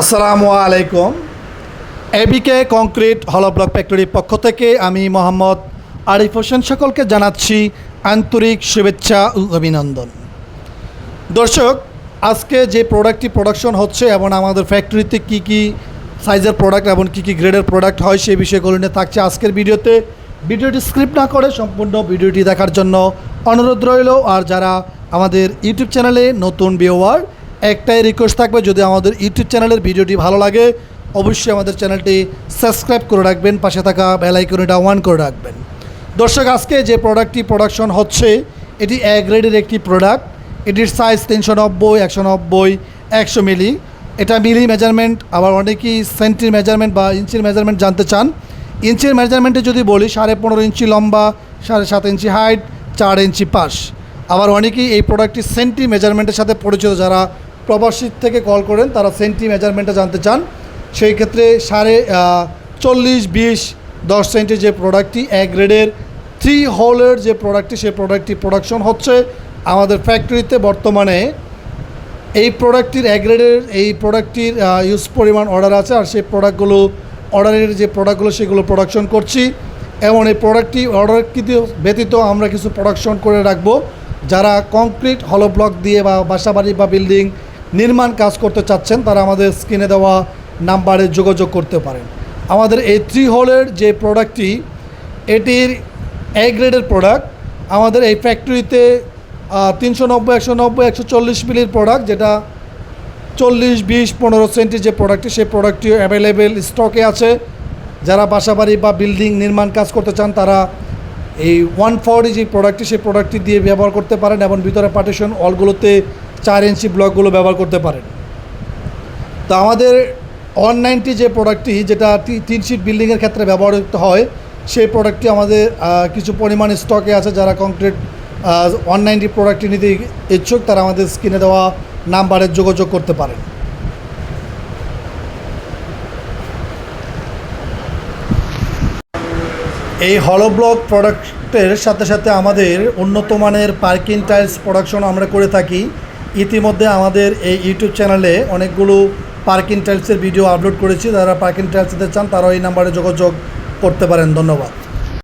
আসসালামু আলাইকুম। এবিকে কংক্রিট হলো ব্লক ফ্যাক্টরির পক্ষ থেকে আমি মোহাম্মদ আরিফ হোসেন সকলকে জানাচ্ছি আন্তরিক শুভেচ্ছা ও অভিনন্দন। দর্শক, আজকে যে প্রোডাক্টটি প্রোডাকশন হচ্ছে এবং আমাদের ফ্যাক্টরিতে কি কি সাইজের প্রোডাক্ট এবং কী কী গ্রেডের প্রোডাক্ট হয় সেই বিষয়গুলো নিয়ে থাকছে আজকের ভিডিওতে। ভিডিওটি স্ক্রিপ্ট না করে সম্পূর্ণ ভিডিওটি দেখার জন্য অনুরোধ রইল। আর যারা আমাদের ইউটিউব চ্যানেলে নতুন ভিওয়ার একটাই রিকোয়েস্ট থাকবে, যদি আমাদের ইউটিউব চ্যানেলের ভিডিওটি ভালো লাগে, অবশ্যই আমাদের চ্যানেলটি সাবস্ক্রাইব করে রাখবেন, পাশে থাকা বেল আইকনটা অন করে রাখবেন। দর্শক, আজকে যে প্রোডাক্টটি প্রোডাকশন হচ্ছে, এটি এ গ্রেডের একটি প্রোডাক্ট এটির সাইজ তিনশো নব্বই, একশো নব্বই, একশো মিলি। এটা মিলি মেজারমেন্ট আবার অনেকেই সেন্টির মেজারমেন্ট বা ইঞ্চির মেজারমেন্ট জানতে চান। ইঞ্চির মেজারমেন্টে যদি বলি, সাড়ে পনেরো ইঞ্চি লম্বা, সাড়ে সাত ইঞ্চি হাইট চার ইঞ্চি পাশ। আবার অনেকেই এই প্রোডাক্টটি সেন্টি মেজারমেন্টের সাথে পরিচিত, যারা প্রবাসী থেকে কল করেন, তারা সেন্টি মেজারমেন্টটা জানতে চান। সেই ক্ষেত্রে সাড়ে চল্লিশ, বিশ, দশ সেন্টের যে প্রোডাক্টটি, এক গ্রেডের থ্রি হোলের যে প্রোডাক্টটি, সেই প্রোডাক্টটি প্রোডাকশন হচ্ছে আমাদের ফ্যাক্টরিতে বর্তমানে। এই প্রোডাক্টটির এক গ্রেডের এই প্রোডাক্টটির ইউজ পরিমাণ অর্ডার আছে, আর সেই প্রোডাক্টগুলো, অর্ডারের যে প্রোডাক্টগুলো, সেগুলো প্রোডাকশন করছি। এবং এই প্রোডাক্টটি অর্ডার কিন্তু ব্যতীত আমরা কিছু প্রোডাকশন করে রাখব। যারা কংক্রিট, হলো ব্লক দিয়ে বা বাসাবাড়ি বা বিল্ডিং নির্মাণ কাজ করতে চাচ্ছেন, তারা আমাদের স্ক্রিনে দেওয়া নাম্বারে যোগাযোগ করতে পারেন। আমাদের এই থ্রি হোলের যে প্রোডাক্টটি এটির এ গ্রেডের প্রোডাক্ট আমাদের এই ফ্যাক্টরিতে তিনশো নব্বই, একশো নব্বই, একশো চল্লিশ মিলির প্রোডাক্ট যেটা চল্লিশ, বিশ, পনেরো সেন্টির যে প্রোডাক্টটি সেই প্রোডাক্টটিও অ্যাভেলেবেল স্টকে আছে। যারা বাসাবাড়ি বা বিল্ডিং নির্মাণ কাজ করতে চান, তারা এই ওয়ান ফোর্টি যে প্রোডাক্টটি সেই প্রোডাক্টটি দিয়ে ব্যবহার করতে পারেন এবং ভিতরে পার্টিশন অলগুলোতে চার ইঞ্চি ব্লকগুলো ব্যবহার করতে পারেন। তো আমাদের ওয়ান নাইনটি যে প্রোডাক্টটি, যেটা তিন সিট বিল্ডিংয়ের ক্ষেত্রে ব্যবহৃত হয়, সেই প্রোডাক্টটি আমাদের কিছু পরিমাণ স্টকে আছে যারা কংক্রিট ওয়ান নাইনটি প্রোডাক্টটি নিতে ইচ্ছুক, তারা আমাদের স্ক্রিনে দেওয়া নাম্বারে যোগাযোগ করতে পারেন। এই হলো ব্লক প্রোডাক্টের সাথে সাথে আমাদের উন্নত মানের পার্কিং টাইলস প্রোডাকশন আমরা করে থাকি। ইতিমধ্যে আমাদের এই ইউটিউব চ্যানেলে অনেকগুলো পার্কিং টাইলসের ভিডিও আপলোড করেছি। যারা পার্কিং টাইলস দিতে চান তারা এই নাম্বারে যোগাযোগ করতে পারেন। ধন্যবাদ।